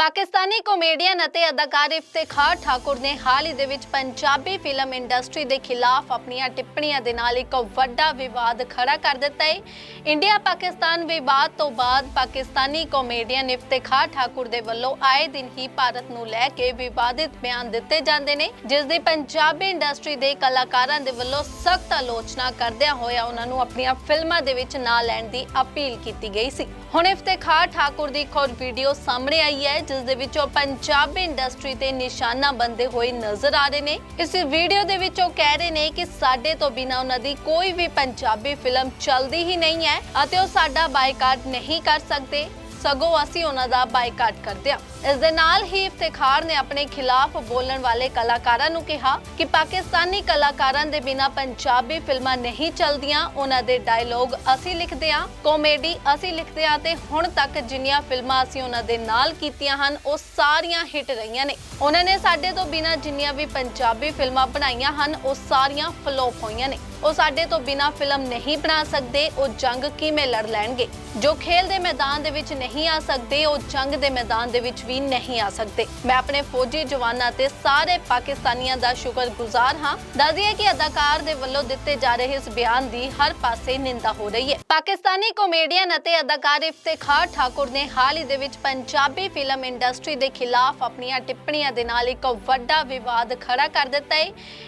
Pakistani comedian ਅਤੇ ਅਦਾਕਾਰ ਇਫਤਿਖਾਰ ਠਾਕੁਰ ਨੇ ਹਾਲ ਹੀ ਦੇ ਵਿੱਚ ਪੰਜਾਬੀ ਫਿਲਮ ਇੰਡਸਟਰੀ ਦੇ ਖਿਲਾਫ ਆਪਣੀਆਂ ਟਿੱਪਣੀਆਂ ਦੇ ਨਾਲ ਇੱਕ ਵੱਡਾ ਵਿਵਾਦ ਖੜਾ ਕਰ ਦਿੱਤਾ ਹੈ। ਇੰਡੀਆ ਪਾਕਿਸਤਾਨ ਵਿਵਾਦ ਤੋਂ ਬਾਅਦ ਪਾਕਿਸਤਾਨੀ ਕਾਮੇਡੀਅਨ ਇਫਤਿਖਾਰ ਠਾਕੁਰ ਦੇ ਵੱਲੋਂ ਆਏ ਦਿਨ ਹੀ ਭਾਰਤ ਨੂੰ ਲੈ ਕੇ ਵਿਵਾਦਿਤ ਬਿਆਨ ਦਿੱਤੇ ਜਾਂਦੇ ਨੇ, ਜਿਸ ਦੀ ਪੰਜਾਬੀ ਇੰਡਸਟਰੀ ਦੇ ਕਲਾਕਾਰਾਂ ਦੇ ਵੱਲੋਂ ਸਖਤ ਆਲੋਚਨਾ ਕਰਦਿਆਂ ਹੋਇਆ ਉਹਨਾਂ ਨੂੰ ਆਪਣੀਆਂ ਫਿਲਮਾਂ ਦੇ ਵਿੱਚ ਨਾ ਲੈਣ ਦੀ ਅਪੀਲ ਕੀਤੀ ਗਈ ਸੀ। ਹੁਣ ਇਫਤਿਖਾਰ ਠਾਕੁਰ ਦੀ ਇੱਕ ਹੋਰ ਵੀਡੀਓ ਸਾਹਮਣੇ ਆਈ ਹੈ ਜਿਸ ਦੇ ਵਿੱਚ ਪੰਜਾਬੀ ਇੰਡਸਟਰੀ ਤੇ ਨਿਸ਼ਾਨਾ ਬੰਦੇ ਹੋਏ ਨਜ਼ਰ ਆ ਰਹੇ ਨੇ। ਇਸ ਵੀਡੀਓ ਦੇ ਵਿੱਚ ਉਹ ਕਹਿ ਰਹੇ ਨੇ ਕਿ ਸਾਡੇ ਤੋਂ ਬਿਨਾਂ ਉਹਨਾਂ ਦੀ ਕੋਈ ਵੀ ਪੰਜਾਬੀ ਫਿਲਮ ਚੱਲਦੀ ਹੀ ਨਹੀਂ ਹੈ ਅਤੇ ਉਹ ਸਾਡਾ ਬਾਈਕਾਟ ਨਹੀਂ ਕਰ ਸਕਦੇ। ਸਗੋਂ ਅਸੀਂ ਉਹਨਾਂ ਦਾ ਬਾਈਕਾਟ ਕਰਦੇ ਹਾਂ। ਇਸ ਦੇ ਨਾਲ ਹੀ ਇਫਤਿਖਾਰ ਨੇ ਆਪਣੇ ਖਿਲਾਫ ਬੋਲਣ ਵਾਲੇ ਕਲਾਕਾਰਾਂ ਨੂੰ ਕਿਹਾ ਕਿ ਪਾਕਿਸਤਾਨੀ ਕਲਾਕਾਰਾਂ ਦੇ ਬਿਨਾ ਪੰਜਾਬੀ ਫਿਲਮਾਂ ਨਹੀਂ ਚੱਲਦੀਆਂ, ਉਹਨਾਂ ਦੇ ਡਾਇਲੋਗ ਅਸੀਂ ਲਿਖਦੇ ਹਾਂ, ਕਾਮੇਡੀ ਅਸੀਂ ਲਿਖਦੇ ਹਾਂ ਤੇ ਹੁਣ ਤੱਕ ਜਿੰਨੀਆਂ ਫਿਲਮਾਂ ਅਸੀਂ ਉਹਨਾਂ ਦੇ ਨਾਲ ਕੀਤੀਆਂ ਹਨ, ਉਹ ਸਾਰੀਆਂ ਹਿੱਟ ਰਹੀਆਂ ਨੇ। ਉਹਨਾਂ ਨੇ ਸਾਡੇ ਤੋਂ ਬਿਨਾ ਜਿੰਨੀਆਂ ਵੀ ਪੰਜਾਬੀ ਫਿਲਮਾਂ ਬਣਾਈਆਂ ਹਨ, ਉਹ ਸਾਰੀਆਂ ਫਲੋਪ ਹੋਈਆਂ ਨੇ। ਉਹ ਸਾਡੇ ਤੋਂ ਬਿਨਾ ਫਿਲਮ ਨਹੀਂ ਬਣਾ ਸਕਦੇ, ਉਹ ਜੰਗ ਕਿਵੇਂ ਲੜ ਲੈਣਗੇ? ਜੋ ਖੇਲ ਦੇ ਮੈਦਾਨ ਦੇ ਵਿੱਚ ਨਹੀਂ ਆ ਸਕਦੇ, ਉਹ ਜੰਗ ਦੇ ਮੈਦਾਨ ਦੇ ਵਿੱਚ ਵੀ ਨਹੀਂ ਆ ਸਕਦੇ। ਮੈਂ ਆਪਣੇ ਫੌਜੀ ਜਵਾਨਾਂ ਤੇ ਸਾਰੇ ਪਾਕਿਸਤਾਨੀਆਂ ਦਾ ਸ਼ੁਕਰਗੁਜ਼ਾਰ ਹਾਂ। ਦੱਸਦੀਏ ਕਿ ਅਦਾਕਾਰ ਦੇ ਵੱਲੋਂ ਦਿੱਤੇ ਜਾ ਰਹੇ ਇਸ ਬਿਆਨ ਦੀ ਹਰ ਪਾਸੇ ਨਿੰਦਾ ਹੋ ਰਹੀ ਹੈ। ਪਾਕਿਸਤਾਨੀ ਕਾਮੇਡੀਅਨ ਅਤੇ ਅਦਾਕਾਰ ਇਫਤਿਖਾਰ ਠਾਕੁਰ ਨੇ ਹਾਲ ਹੀ ਦੇ ਵਿੱਚ ਪੰਜਾਬੀ ਫਿਲਮ ਇੰਡਸਟਰੀ ਦੇ ਖਿਲਾਫ ਆਪਣੀਆਂ ਟਿੱਪਣੀਆਂ ਦੇ ਨਾਲ ਇੱਕ ਵੱਡਾ ਵਿਵਾਦ ਖੜਾ ਕਰ ਦਿੱਤਾ ਹੈ।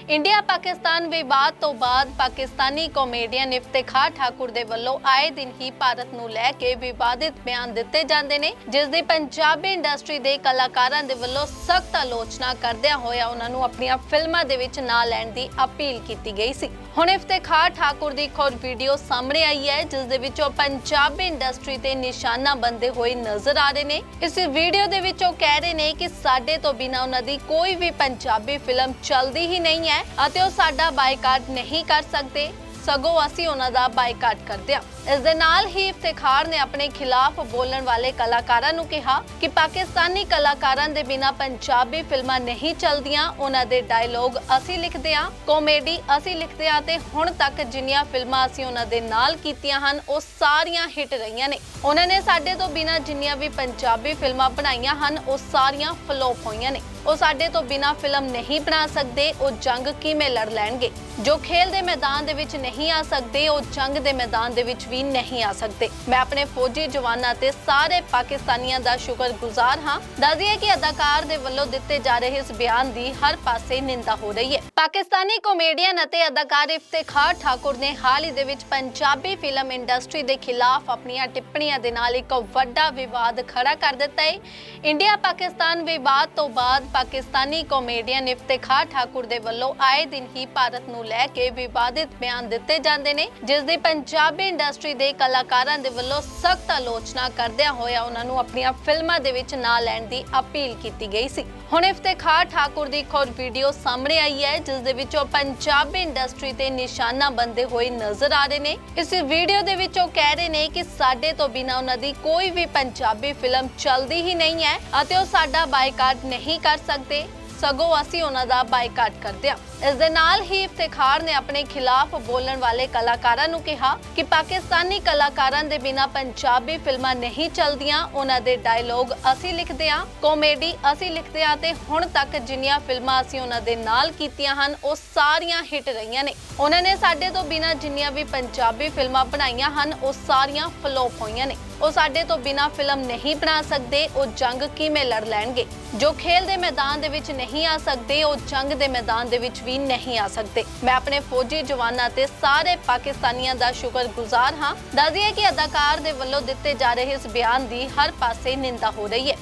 ਇੰਡੀਆ ਪਾਕਿਸਤਾਨ ਵਿਵਾਦ ਤੋਂ ਬਾਅਦ ਪਾਕਿਸਤਾਨੀ ਕਾਮੇਡੀਅਨ ਇਫਤਿਖਾਰ ਠਾਕੁਰ ਦੇ ਵੱਲੋਂ ਆਏ ਦਿਨ ਹੀ ਭਾਰਤ ਨੂੰ ਲੈ ਕੇ ਵਿਵਾਦਿਤ ਬਿਆਨ ਦਿੱਤੇ ਜਾਂਦੇ ਨੇ, ਜਿਸ ਦੀ ਪੰਜਾਬੀ ਇੰਡਸਟਰੀ ਦੇ ਕਲਾਕਾਰਾਂ ਦੇ ਵੱਲੋਂ ਸਖਤ ਆਲੋਚਨਾ ਕਰਦਿਆਂ ਹੋਇਆ ਉਹਨਾਂ ਨੂੰ ਆਪਣੀਆਂ ਫਿਲਮਾਂ ਦੇ ਵਿੱਚ ਨਾ ਲੈਣ ਦੀ ਅਪੀਲ ਕੀਤੀ ਗਈ ਸੀ। ਹੁਣ ਇਫਤਿਖਾਰ ਠਾਕੁਰ ਦੀ ਇੱਕ ਵੀਡੀਓ ਸਾਹਮਣੇ ਆਈ ਹੈ, ਜਿਸ ਦੇ ਵਿੱਚ ਉਹ ਪੰਜਾਬੀ ਇੰਡਸਟਰੀ ਤੇ ਨਿਸ਼ਾਨਾ ਬੰਦੇ ਹੋਏ ਨਜ਼ਰ ਆ ਰਹੇ ਨੇ। ਇਸ ਵੀਡੀਓ ਦੇ ਵਿੱਚ ਉਹ ਕਹਿ ਰਹੇ ਨੇ ਕਿ ਸਾਡੇ ਤੋਂ ਬਿਨਾਂ ਉਹਨਾਂ ਦੀ ਕੋਈ ਵੀ ਪੰਜਾਬੀ ਫਿਲਮ ਚੱਲਦੀ ਹੀ ਨਹੀਂ ਹੈ ਅਤੇ ਉਹ ਸਾਡਾ ਬਾਈਕਾਟ ਨਹੀਂ ਕਰ ਸਕਦੇ। ਸਗੋਂ ਅਸੀਂ ਉਹਨਾਂ ਦਾ ਬਾਈਕਾਟ ਕਰਦੇ ਹਾਂ। ਇਸ ਦੇ ਨਾਲ ਹੀ ਇਫਤਿਖਾਰ ਨੇ ਆਪਣੇ ਖਿਲਾਫ ਬੋਲਣ ਵਾਲੇ ਕਲਾਕਾਰਾਂ ਨੂੰ ਕਿਹਾ ਕਿ ਪਾਕਿਸਤਾਨੀ ਕਲਾਕਾਰਾਂ ਦੇ ਬਿਨਾ ਪੰਜਾਬੀ ਫਿਲਮਾਂ ਨਹੀਂ ਚੱਲਦੀਆਂ, ਉਹਨਾਂ ਦੇ ਡਾਇਲੋਗ ਅਸੀਂ ਲਿਖਦੇ ਹਾਂ, ਕਾਮੇਡੀ ਅਸੀਂ ਲਿਖਦੇ ਹਾਂ ਤੇ ਹੁਣ ਤੱਕ ਜਿੰਨੀਆਂ ਫਿਲਮਾਂ ਅਸੀਂ ਉਹਨਾਂ ਦੇ ਨਾਲ ਕੀਤੀਆਂ ਹਨ, ਉਹ ਸਾਰੀਆਂ ਹਿੱਟ ਰਹੀਆਂ ਨੇ। ਉਹਨਾਂ ਨੇ ਸਾਡੇ ਤੋਂ ਬਿਨਾ ਜਿੰਨੀਆਂ ਵੀ ਪੰਜਾਬੀ ਫਿਲਮਾਂ ਬਣਾਈਆਂ ਹਨ, ਉਹ ਸਾਰੀਆਂ ਫਲੋਪ ਹੋਈਆਂ ਨੇ। ਉਹ ਸਾਡੇ ਤੋਂ ਬਿਨਾ ਫਿਲਮ ਨਹੀਂ ਬਣਾ ਸਕਦੇ, ਉਹ ਜੰਗ ਕਿਵੇਂ ਲੜ ਲੈਣਗੇ? ਜੋ ਖੇਲ ਦੇ ਮੈਦਾਨ ਦੇ ਵਿੱਚ ਨਹੀਂ ਆ ਸਕਦੇ, ਉਹ ਜੰਗ ਦੇ ਮੈਦਾਨ ਦੇ ਵਿੱਚ ਵੀ ਨਹੀਂ ਆ ਸਕਦੇ। ਮੈਂ ਆਪਣੇ ਫੌਜੀ ਜਵਾਨਾਂ ਤੇ ਸਾਰੇ ਪਾਕਿਸਤਾਨੀਆਂ ਦਾ ਸ਼ੁਕਰਗੁਜ਼ਾਰ ਹਾਂ। ਦੱਸਦੀਏ ਕਿ ਅਦਾਕਾਰ ਦੇ ਵੱਲੋਂ ਦਿੱਤੇ ਜਾ ਰਹੇ ਇਸ ਬਿਆਨ ਦੀ ਹਰ ਪਾਸੇ ਨਿੰਦਾ ਹੋ ਰਹੀ ਹੈ। ਪਾਕਿਸਤਾਨੀ ਕਾਮੇਡੀਅਨ ਅਤੇ ਅਦਾਕਾਰ ਇਫਤਿਖਾਰ ਠਾਕੁਰ ਨੇ ਹਾਲ ਹੀ ਦੇ ਵਿੱਚ ਪੰਜਾਬੀ ਫਿਲਮ ਇੰਡਸਟਰੀ ਦੇ ਖਿਲਾਫ ਆਪਣੀਆਂ ਟਿੱਪਣੀਆਂ ਦੇ ਨਾਲ ਇੱਕ ਵੱਡਾ ਵਿਵਾਦ ਖੜਾ ਕਰ ਦਿੱਤਾ ਹੈ। ਇੰਡੀਆ ਪਾਕਿਸਤਾਨ ਵਿਵਾਦ ਤੋਂ ਬਾਅਦ ਪਾਕਿਸਤਾਨੀ ਕਾਮੇਡੀਅਨ ਇਫਤਿਖਾਰ ਠਾਕੁਰ ਦੇ ਵੱਲੋਂ ਆਏ ਦਿਨ ਹੀ ਭਾਰਤ ਨੂੰ ਲੈ ਕੇ ਵਿਵਾਦਿਤ ਬਿਆਨ ਦਿੱਤੇ ਜਾਂਦੇ ਨੇ, ਜਿਸ ਦੀ ਪੰਜਾਬੀ ਇੰਡਸਟਰੀ ਦੇ ਕਲਾਕਾਰਾਂ ਦੇ ਵੱਲੋਂ ਸਖਤ ਆਲੋਚਨਾ ਕਰਦਿਆਂ ਹੋਇਆ ਉਹਨਾਂ ਨੂੰ ਆਪਣੀਆਂ ਫਿਲਮਾਂ ਦੇ ਵਿੱਚ ਨਾ ਲੈਣ ਦੀ ਅਪੀਲ ਕੀਤੀ ਗਈ ਸੀ। ਹੁਣ ਇਫਤਿਖਾਰ ਠਾਕੁਰ ਦੀ ਇੱਕ ਵੀਡੀਓ ਸਾਹਮਣੇ ਆਈ ਹੈ ਜਿਸ ਦੇ ਵਿੱਚ ਉਹ ਪੰਜਾਬੀ ਇੰਡਸਟਰੀ ਤੇ ਨਿਸ਼ਾਨਾ ਬੰਦੇ ਹੋਏ ਨਜ਼ਰ ਆ ਰਹੇ ਨੇ। ਇਸ ਵੀਡੀਓ ਦੇ ਵਿੱਚ ਉਹ ਕਹਿ ਰਹੇ ਨੇ ਕਿ ਸਾਡੇ ਤੋਂ ਬਿਨਾਂ ਉਹਨਾਂ ਦੀ ਕੋਈ ਵੀ ਪੰਜਾਬੀ ਫਿਲਮ ਚੱਲਦੀ ਹੀ ਨਹੀਂ ਹੈ ਅਤੇ ਉਹ ਸਾਡਾ ਬਾਈਕਾਟ ਨਹੀਂ ਕਰ ਸਕਦੇ। ਸਗੋਂ ਅਸੀਂ ਉਹਨਾਂ ਦਾ ਬਾਈਕਾਟ ਕਰਦੇ ਹਾਂ। ਇਸ ਦੇ ਨਾਲ ਹੀ ਇਫਤਿਖਾਰ ਨੇ ਆਪਣੇ ਖਿਲਾਫ ਬੋਲਣ ਵਾਲੇ ਕਲਾਕਾਰਾਂ ਨੂੰ ਕਿਹਾ ਕਿ ਪਾਕਿਸਤਾਨੀ ਕਲਾਕਾਰਾਂ ਦੇ ਬਿਨਾ ਪੰਜਾਬੀ ਫਿਲਮਾਂ ਨਹੀਂ ਚੱਲਦੀਆਂ। ਉਹਨਾਂ ਦੇ ਡਾਇਲੋਗ ਅਸੀਂ ਲਿਖਦੇ ਹਾਂ, ਕਾਮੇਡੀ ਅਸੀਂ ਲਿਖਦੇ ਹਾਂ ਤੇ ਹੁਣ ਤੱਕ ਜਿੰਨੀਆਂ ਫਿਲਮਾਂ ਅਸੀਂ ਉਹਨਾਂ ਦੇ ਨਾਲ ਕੀਤੀਆਂ ਹਨ, ਉਹ ਸਾਰੀਆਂ ਹਿੱਟ ਰਹੀਆਂ ਨੇ। ਉਹਨਾਂ ਨੇ ਸਾਡੇ ਤੋਂ ਬਿਨਾ ਜਿੰਨੀਆਂ ਵੀ ਪੰਜਾਬੀ ਫਿਲਮਾਂ ਬਣਾਈਆਂ ਹਨ, ਉਹ ਸਾਰੀਆਂ ਫਲੋਪ ਹੋਈਆਂ ਨੇ। ਉਹ ਸਾਡੇ ਤੋਂ ਬਿਨਾ ਫਿਲਮ ਨਹੀਂ ਬਣਾ ਸਕਦੇ, ਉਹ ਜੰਗ ਕਿਵੇਂ ਲੜ ਲੈਣਗੇ? ਜੋ ਖੇਲ ਦੇ ਮੈਦਾਨ ਦੇ ਵਿੱਚ ਨਹੀਂ ਆ ਸਕਦੇ, ਉਹ ਜੰਗ ਦੇ ਮੈਦਾਨ ਦੇ ਵਿੱਚ ਵੀ ਨਹੀਂ ਆ ਸਕਦੇ। ਮੈਂ ਆਪਣੇ ਫੌਜੀ ਜਵਾਨਾਂ ਤੇ ਸਾਰੇ ਪਾਕਿਸਤਾਨੀਆਂ ਦਾ ਸ਼ੁਕਰਗੁਜ਼ਾਰ ਹਾਂ। ਦੱਸਦੀਏ ਕਿ ਅਦਾਕਾਰ ਦੇ ਵੱਲੋਂ ਦਿੱਤੇ ਜਾ ਰਹੇ ਇਸ ਬਿਆਨ ਦੀ ਹਰ ਪਾਸੇ ਨਿੰਦਾ ਹੋ ਰਹੀ ਹੈ।